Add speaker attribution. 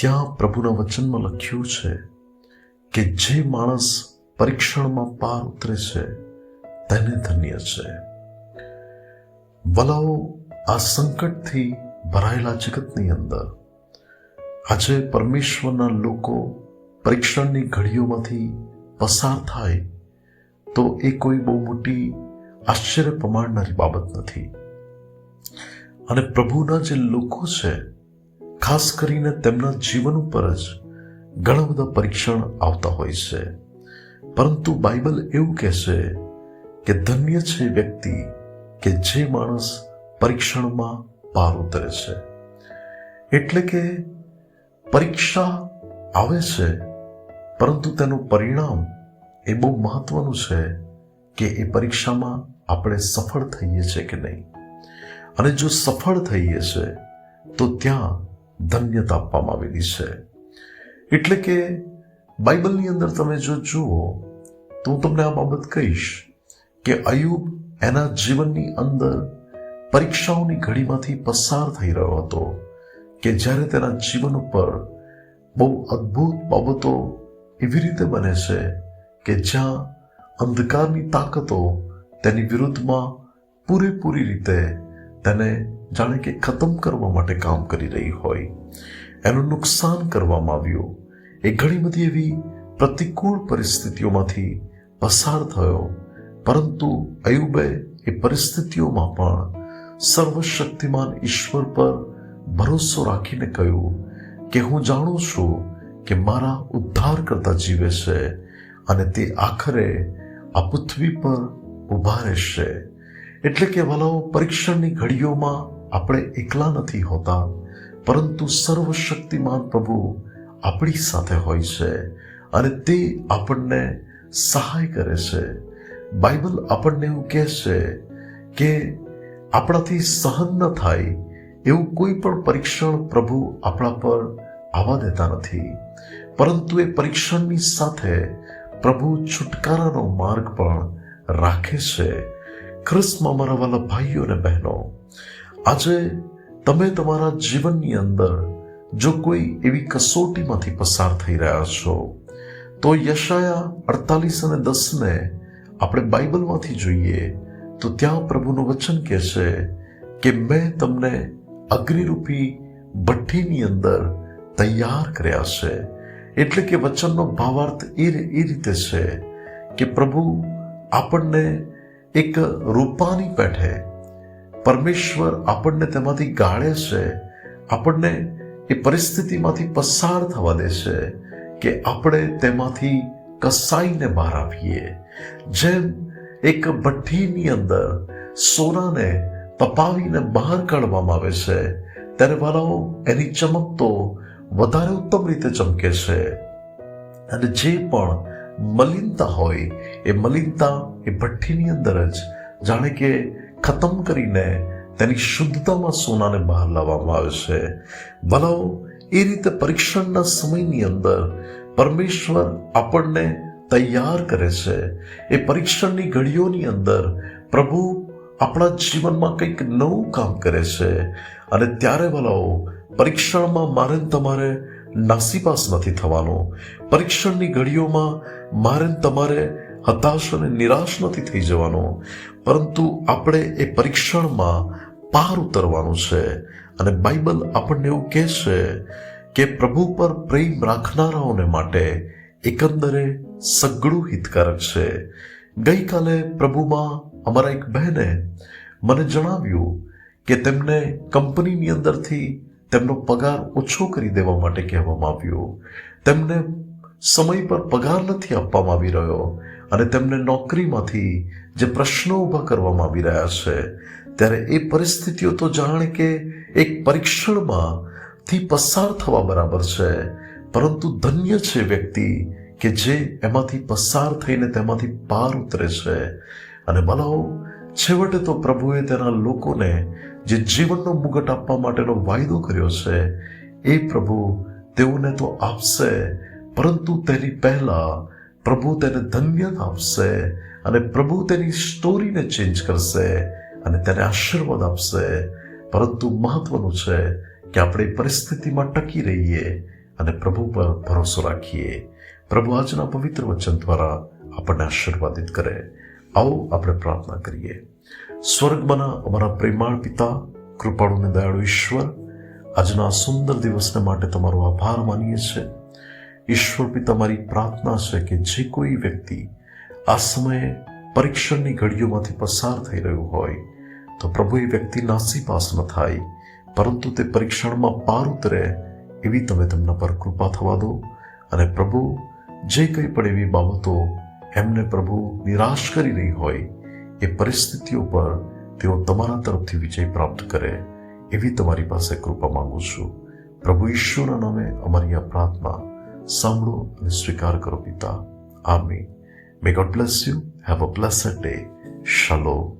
Speaker 1: ત્યાં પ્રભુના વચનમાં લખ્યું છે કે જે માણસ પરીક્ષણમાં પાર ઉતરે છે, તેને ધન્ય છે. વલાઓ, આ સંકટથી ભરાયેલા જગતની અંદર, આજે પરમેશ્વરના લોકો પરીક્ષણની ઘડીઓમાંથી પસાર થાય, તો એ કોઈ બહુ મોટી આશ્ચર્ય પ્રમાણનારી બાબત નથી. અને પ્રભુના જે લોકો છે ખાસ કરીને તેમના જીવન ઉપર જ ઘણા બધા પરીક્ષણ આવતા હોય છે. પરંતુ બાઇબલ એવું કહે છે કે ધન્ય છે વ્યક્તિ કે જે માણસ પરીક્ષણમાં પાર ઉતરે છે. એટલે કે પરીક્ષા આવે છે, પરંતુ તેનું પરિણામ એ બહુ મહત્વનું છે કે એ પરીક્ષામાં આપણે સફળ થઈએ છીએ કે નહીં. અને જો સફળ થઈએ છીએ તો ત્યાં ધન્યતા આપવામાં આવેલી છે. એટલે કે બાઇબલની અંદર તમે જો જુઓ, તો હું તમને આ બાબત કહીશ કે અયુબ એના જીવનની અંદર પરીક્ષાઓની ઘડીમાંથી પસાર થઈ રહ્યો હતો કે જ્યારે તેના જીવન ઉપર બહુ અદ્ભુત બાબતો એવી રીતે બને છે કે જ્યાં અંધકારની તાકતો તેની વિરુદ્ધમાં પૂરેપૂરી રીતે તેને જાણે કે ખતમ કરવા માટે કામ કરી રહી હોય. એનું નુકસાન કરવામાં આવ્યું. એ ઘણી બધી એવી પ્રતિકૂળ પરિસ્થિતિઓમાંથી પસાર થયો. પરંતુ અયુબે એ પરિસ્થિતિઓમાં પણ સર્વશક્તિમાન ઈશ્વર પર ભરોસો રાખીને કહ્યું કે હું જાણું છું કે મારા ઉદ્ધાર કરતા જીવે છે અને તે આખરે આ પૃથ્વી પર ઊભા રહેશે. એટલે કે વાલાઓ પરીક્ષણની ઘડીઓમાં આપણે એકલા નથી હોતા, પરંતુ સર્વશક્તિમાન પ્રભુ આપણી સાથે હોય છે અને તે આપણને સહાય કરે છે. બાઇબલ આપણને એવું કહે છે કે આપણાથી સહન ન થાય એવું કોઈ પણ પરીક્ષણ પ્રભુ આપણા પર આવવા દેતા નથી. પરંતુ એ પરીક્ષણની સાથે પ્રભુ છુટકારાનો માર્ગ પણ રાખે છે. ખ્રિસ્તમાં મારા વાલા ભાઈઓ અને બહેનો, આજે તમે તમારા જીવનની અંદર જો કોઈ એવી કસોટીમાંથી પસાર થઈ રહ્યા છો, તો યશાયા અડતાલીસ અને દસને આપણે બાઇબલમાંથી જોઈએ, તો ત્યાં પ્રભુનું વચન કહે છે કે મેં તમને અગ્નિરૂપી ભઠ્ઠીની અંદર તૈયાર કર્યા છે. એટલે કે વચનનો ભાવાર્થ એ એ રીતે છે કે પ્રભુ આપણને એક રૂપાની પેઠે પરમેશ્વર આપણને તેમાંથી ગાળે છે, આપણને એ પરિસ્થિતિમાંથી પસાર થવા દે છે કે આપણે તેમાંથી કસાઈને બહાર આવીએ. જેમ એક ભઠ્ઠીની અંદર સોનાને તપાવીને બહાર કાઢવામાં આવે છે, ત્યારે વાળાઓ એની ચમક તો વધારે ઉત્તમ રીતે ચમકે છે. અને જે પણ મલિનતા હોય, એ મલિનતા એ ભઠ્ઠીની અંદર જ. જાણે કે ખતમ કરીને તેની શુદ્ધતામાં સોનાને બહાર લાવવામાં આવે છે. ભલાઓ, એ રીતે પરીક્ષણના સમયની અંદર પરમેશ્વર આપણને તૈયાર કરે છે. એ પરીક્ષણની ઘડીઓની અંદર પ્રભુ આપણા જીવનમાં કંઈક નવું કામ કરે છે. અને ત્યારે ભલાઓ, પરીક્ષણમાં મારે તમારે નાસીપાસ નથી થવાનો. પરીક્ષણની ઘડીઓમાં મારે તમારે હતાશ અને નિરાશ નથી થઈ જવાનો. પરંતુ આપણે એ પરીક્ષણમાં પાર ઉતરવાનું છે અને બાઇબલ આપણને એવું કહે છે કે પ્રભુ પર પ્રેમ રાખનારાઓને માટે એકંદરે સગળું હિતકારક છે. ગઈકાલે પ્રભુમાં અમારા એક બહેને મને જણાવ્યું કે તેમને કંપનીની અંદરથી તેમનો પગાર ઓછો કરી દેવા માટે કહેવામાં આવ્યું. તેમને સમય પર પગાર નથી આપવામાં આવી રહ્યો અને તેમને નોકરીમાંથી જે પ્રશ્નો ઊભા કરવામાં આવી રહ્યા છે, ત્યારે એ પરિસ્થિતિઓ તો જાણે કે એક પરીક્ષણમાં થી પસાર થવા બરાબર છે, પરંતુ ધન્ય છે વ્યક્તિ કે જે એમાંથી પસાર થઈને તેમાંથી પાર ઉતરે છે. અને બનાવો છેવટે તો પ્રભુએ તેના લોકોને જે જીવનનો મુગટ આપવા માટેનો વાયદો કર્યો છે, એ પ્રભુ તેઓને તો આપશે, પરંતુ તેની પહેલા પ્રભુ તેને ધન્યતા આપશે અને પ્રભુ તેની સ્ટોરીને ચેન્જ કરશે અને તેને આશીર્વાદ આપશે. પરંતુ મહત્વનું છે કે આપણે પરિસ્થિતિમાં ટકી રહીએ અને પ્રભુ પર ભરોસો રાખીએ. પ્રભુ આજના પવિત્ર વચન દ્વારા આપણને આશીર્વાદિત કરે. આવો આપણે પ્રાર્થના કરીએ. સ્વર્ગમાંના અમારા પ્રેમાળ પિતા, કૃપાળુ અને દયાળુ ઈશ્વર, આજના સુંદર દિવસને માટે તમારો આભાર માનીએ છીએ. ઈશ્વર પિતા, મારી પ્રાર્થના છે કે જે કોઈ વ્યક્તિ આ સમયે પરીક્ષણની ઘડીઓમાંથી પસાર થઈ રહ્યું હોય, તો પ્રભુ એ વ્યક્તિ નાસી પાસ ન થાય, પરંતુ તે પરીક્ષણમાં પાર ઉતરે એવી તમે તેમના પર કૃપા થવા દો. અને પ્રભુ, જે કંઈ પણ એવી બાબતો એમને પ્રભુ નિરાશ કરી રહી હોય એ પરિસ્થિતિઓ પર તેઓ તમારા તરફથી વિજય પ્રાપ્ત કરે એવી તમારી પાસે કૃપા માંગુ છું. પ્રભુ ઈશ્વરના નામે અમારી આ પ્રાર્થના સાંભળો અને સ્વીકાર કરો પિતા. Amen may God bless you have a blessed day શાલો